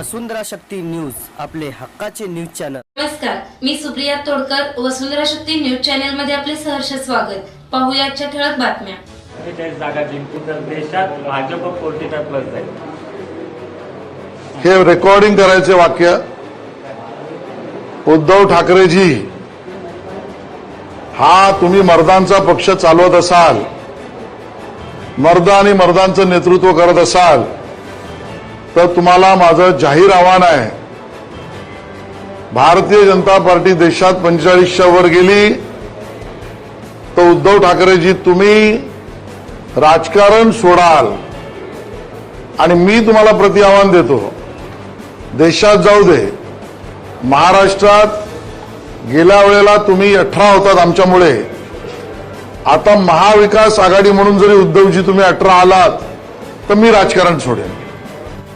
वसुंधरा Shakti news आपले हक्काचे news channel. नमस्कार मी सुप्रिया तोडकर वसुंधरा शक्ती न्यूज चॅनलमध्ये आपले सहर्ष स्वागत. पाहूया आजच्या ठळक बातम्या. अठ्ठेचाळीस जागा जिंकून तर देशात भाजप फोर्टी फाय प्लस जाईल हे रेकॉर्डिंग करायचे वाक्य. उद्धव ठाकरेजी हा तुम्ही मर्दांचा पक्ष चालवत असाल. मर्द आणि मर्दांचं नेतृत्व करत असाल. तर तुम्हाला माझं जाहीर आव्हान आहे. भारतीय जनता पार्टी देशात पंचेचाळीसच्या वर गेली. तर उद्धव ठाकरेजी तुम्ही राजकारण सोडाल. आणि मी तुम्हाला प्रति आव्हान देतो देशात जाऊ दे. महाराष्ट्रात गेल्या वेळेला तुम्ही अठरा होतात आमच्यामुळे. आता महाविकास आघाडी म्हणून जरी उद्धवजी तुम्ही अठरा आलात तर मी राजकारण सोडेन.